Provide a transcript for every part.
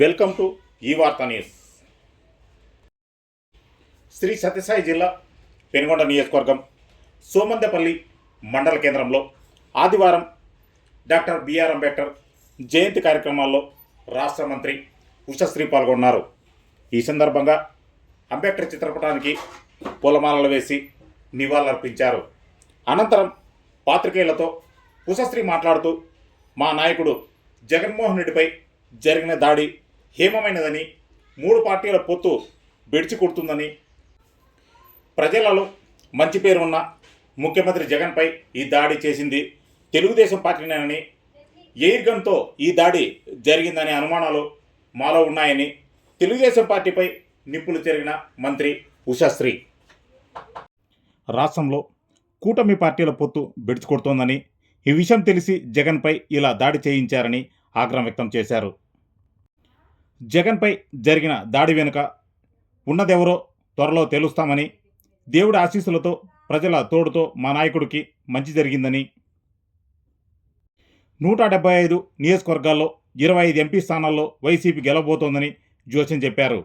Welcome to ఈ వార్త news. Shri Sathya Sai జిల్లా పెనుగొండ నియోజకవర్గం సోమందపల్లి మండల కేంద్రంలో ఆదివారం డాక్టర్ బిఆర్ అంబేద్కర్ జయంతి కార్యక్రమాల్లో రాష్ట్ర మంత్రి ఉషశ్రీ పాల్గొన్నారు. ఈ సందర్భంగా అంబేద్కర్ చిత్రపటానికి పూలమాలలు వేసి నివాళులర్పించారు. అనంతరం పాత్రికేయులతో ఉషశ్రీ మాట్లాడుతూ మా నాయకుడు జగన్మోహన్ రెడ్డిపై జరిగిన దాడి హేమమైనదని మూడు పార్టీల పొత్తు బెడిచి కొడుతుందని ప్రజలలో మంచి పేరు ఉన్న ముఖ్యమంత్రి జగన్పై ఈ దాడి చేసింది తెలుగుదేశం పార్టీనేనని ఎయిర్ గన్తో ఈ దాడి జరిగిందనే అనుమానాలు మాలో ఉన్నాయని తెలుగుదేశం పార్టీపై నిప్పులు చెరిగిన మంత్రి ఉషాశ్రీ రాష్ట్రంలో కూటమి పార్టీల పొత్తు బెడిచికొడుతోందని ఈ విషయం తెలిసి జగన్పై ఇలా దాడి చేయించారని ఆగ్రహం వ్యక్తం చేశారు. జగన్పై జరిగిన దాడి వెనుక ఉన్నదెవరో త్వరలో తెలుస్తామని దేవుడి ఆశీస్సులతో ప్రజల తోడుతో మా నాయకుడికి మంచి జరిగిందని. నూట డెబ్బై ఐదు నియోజకవర్గాల్లో ఇరవై ఐదు ఎంపీ స్థానాల్లో వైసీపీ గెలవబోతోందని జోస్యం చెప్పారు.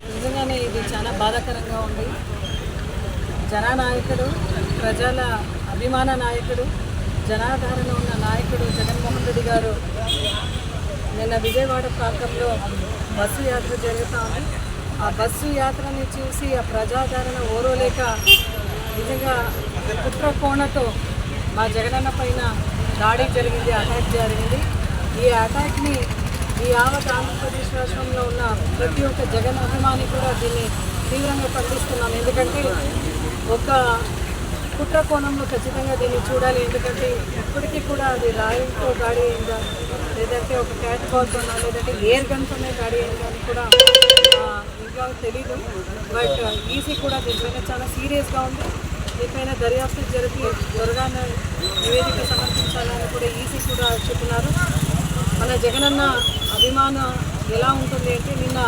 నిజంగానే ఇది చాలా బాధాకరంగా ఉంది. జననాయకుడు ప్రజల అభిమాన నాయకుడు జనాధారణ ఉన్న నాయకుడు జగన్మోహన్ రెడ్డి గారు నిన్న విజయవాడ ప్రాంతంలో బస్సు యాత్ర జరుగుతా ఉంది. ఆ బస్సు యాత్రని చూసి ఆ ప్రజాదరణ ఓరోలేక నిజంగా కుట్ర కోణతో మా జగనన్న పైన దాడి జరిగింది అటాక్ జరిగింది. ఈ అటాక్ని ఈ యావత్ ఆంధ్రప్రదేశ్ రాష్ట్రంలో ఉన్న ప్రతి ఒక్క జగన్ అభిమాని కూడా దీన్ని తీవ్రంగా ఖండిస్తున్నాం. ఎందుకంటే ఒక కుట్ర కోణంలో ఖచ్చితంగా దీన్ని చూడాలి. ఎందుకంటే ఇప్పటికీ కూడా అది రాయితో గాడి అయిందా లేదంటే ఒక క్యాట్ బాల్తోనా లేదంటే ఎయిర్ గన్తోనే గాడి అయిందా అని కూడా ఇంకా తెలీదు. బట్ ఈసీ uh, కూడా దీనిపైన చాలా సీరియస్గా ఉంది. దీనిపైన దర్యాప్తు జరిపి త్వరగానే నివేదిక సమర్పించాలని కూడా ఈసీ కూడా చెప్తున్నారు. మన జగనన్న అభిమానం ఎలా ఉంటుంది అంటే నిన్న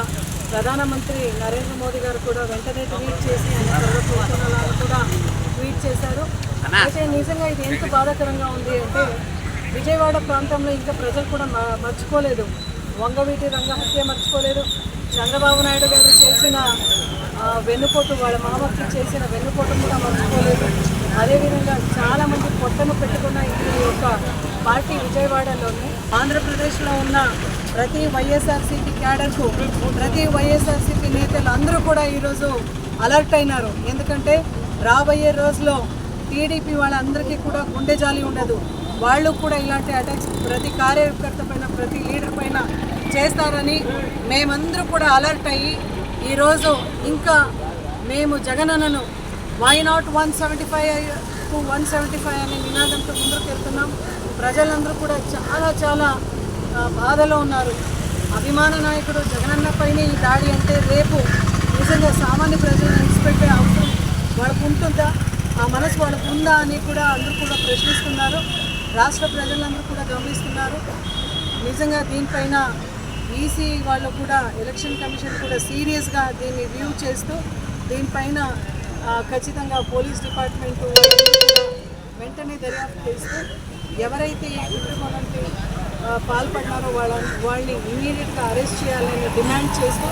ప్రధానమంత్రి నరేంద్ర మోదీ గారు కూడా వెంటనే ట్వీట్ చేసి ఆయన చేశారు. అయితే నిజంగా ఇది ఎంత బాధాకరంగా ఉంది అంటే విజయవాడ ప్రాంతంలో ఇంకా ప్రజలు కూడా మర్చిపోలేదు. వంగవీటి రంగహత్య మర్చిపోలేదు. చంద్రబాబు నాయుడు గారు చేసిన వెన్నుపోటు వాళ్ళ మామకి చేసిన వెన్నుపోటు కూడా మర్చిపోలేదు. అదేవిధంగా చాలా మంది పొట్టను పెట్టుకున్న ఈ యొక్క పార్టీ విజయవాడలోని ఆంధ్రప్రదేశ్లో ఉన్న ప్రతి వైఎస్ఆర్సీపీ క్యాడర్కు ప్రతి వైఎస్ఆర్సీపీ నేతలు అందరూ కూడా ఈరోజు అలర్ట్ అయినారు. ఎందుకంటే రాబోయే రోజులో టీడీపీ వాళ్ళందరికీ కూడా గుండె జాలి ఉండదు. వాళ్ళు కూడా ఇలాంటి అటాక్స్ ప్రతి కార్యకర్త పైన ప్రతి లీడర్ పైన చేస్తారని మేమందరూ కూడా అలర్ట్ అయ్యి ఈరోజు ఇంకా మేము జగనన్నను why not one seventy five to one seventy five అనే నినాదంతో ముందుకు వెళ్తున్నాం. ప్రజలందరూ కూడా చాలా చాలా బాధలో ఉన్నారు. అభిమాన నాయకుడు జగనన్న పైన ఈ దాడి అంటే రేపు నిజంగా సామాన్య ప్రజలను ఇన్స్పెక్ట్ అవసరం వాళ్ళకు ఉంటుందా? ఆ మనసు వాళ్ళకు ఉందా అని కూడా అందరూ కూడా ప్రశ్నిస్తున్నారు. రాష్ట్ర ప్రజలందరూ కూడా గమనిస్తున్నారు. నిజంగా దీనిపైన ఈసీ వాళ్ళు కూడా ఎలక్షన్ కమిషన్ కూడా సీరియస్గా దీన్ని వ్యూ చేస్తూ దీనిపైన ఖచ్చితంగా పోలీస్ డిపార్ట్మెంట్ వెంటనే దర్యాప్తు చేస్తూ ఎవరైతే ఈ కుట్రకోణంకి పాల్పడినారో వాళ్ళ వాళ్ళని ఇమీడియట్గా అరెస్ట్ చేయాలని డిమాండ్ చేస్తూ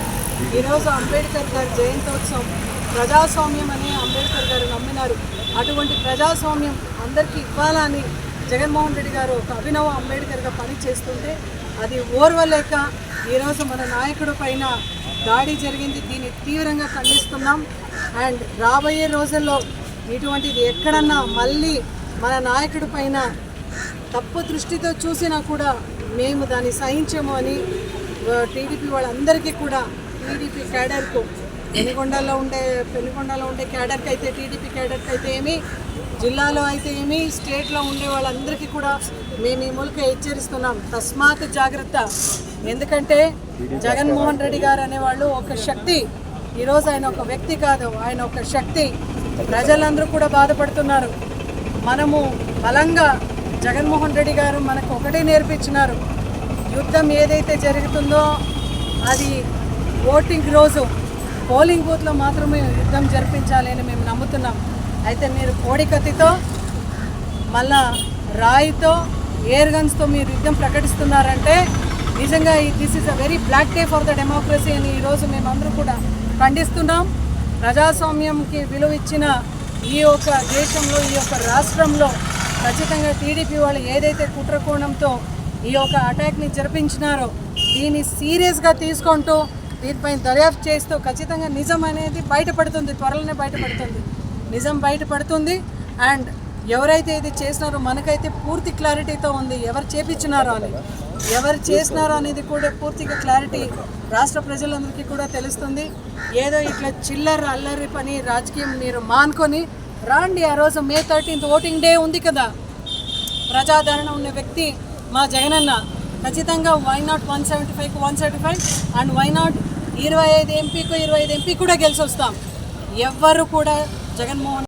ఈరోజు అంబేద్కర్ గారి జయంతోత్సవం ప్రజాస్వామ్యం అని అంబేద్కర్ గారు నమ్మినారు. అటువంటి ప్రజాస్వామ్యం అందరికీ ఇవ్వాలని జగన్మోహన్ రెడ్డి గారు ఒక అభినవ అంబేద్కర్గా పనిచేస్తుంటే అది ఓర్వలేక ఈరోజు మన నాయకుడు పైన దాడి జరిగింది. దీన్ని తీవ్రంగా ఖండిస్తున్నాం. అండ్ రాబోయే రోజుల్లో ఇటువంటిది ఎక్కడన్నా మళ్ళీ మన నాయకుడి పైన తప్పు దృష్టితో చూసినా కూడా మేము దాన్ని సహించము అని టీడీపీ వాళ్ళందరికీ కూడా టీడీపీ క్యాడర్కు పెనుగొండలో ఉండే పెనుగొండలో ఉండే క్యాడర్కి అయితే టీడీపీ క్యాడర్కి అయితే ఏమి జిల్లాలో అయితే ఏమి స్టేట్లో ఉండే వాళ్ళందరికీ కూడా మేము ఈ మూలక హెచ్చరిస్తున్నాం. తస్మాత్ జాగ్రత్త. ఎందుకంటే జగన్మోహన్ రెడ్డి గారు అనేవాళ్ళు ఒక శక్తి. ఈరోజు ఆయన ఒక వ్యక్తి కాదు ఆయన ఒక శక్తి. ప్రజలందరూ కూడా బాధపడుతున్నారు. మనము బలంగా జగన్మోహన్ రెడ్డి గారు మనకు ఒకటే నేర్పించినారు. యుద్ధం ఏదైతే జరుగుతుందో అది ఓటింగ్ రోజు పోలింగ్ బూత్లో మాత్రమే యుద్ధం జరిపించాలి అని మేము నమ్ముతున్నాం. అయితే మీరు కోడికత్తితో మళ్ళా రాయితో ఎయిర్ గన్స్తో మీరు యుద్ధం ప్రకటిస్తున్నారంటే నిజంగా this is a very black day for the democracy అని ఈరోజు మేమందరూ కూడా ఖండిస్తున్నాం. ప్రజాస్వామ్యంకి విలువ ఇచ్చిన ఈ యొక్క దేశంలో ఈ యొక్క రాష్ట్రంలో ఖచ్చితంగా టీడీపీ వాళ్ళు ఏదైతే కుట్రకోణంతో ఈ యొక్క అటాక్ని జరిపించినారో దీన్ని సీరియస్గా తీసుకుంటూ దీనిపై దర్యాప్తు చేస్తూ ఖచ్చితంగా నిజం అనేది బయటపడుతుంది త్వరలోనే బయటపడుతుంది. నిజం బయటపడుతుంది. అండ్ ఎవరైతే ఇది చేసినారో మనకైతే పూర్తి క్లారిటీతో ఉంది ఎవరు చేపించినారో అని. ఎవరు చేసినారో అనేది కూడా పూర్తిగా క్లారిటీ రాష్ట్ర ప్రజలందరికీ కూడా తెలుస్తుంది. ఏదో ఇట్లా చిల్లర అల్లరి పని రాజకీయం మీరు మానుకొని రాండి ఆ రోజు మే థర్టీన్త్ ఓటింగ్ డే ఉంది కదా. ప్రజాదరణ ఉన్న వ్యక్తి మా జగనన్న. ఖచ్చితంగా వై నాట్ వన్ సెవెంటీ ఫైవ్కి one seventy five and why not ఇరవై ఐదు ఎంపీకు ఇరవై ఐదు ఎంపీ కూడా గెలిచి వస్తాం ఎవ్వరు కూడా జగన్మోహన్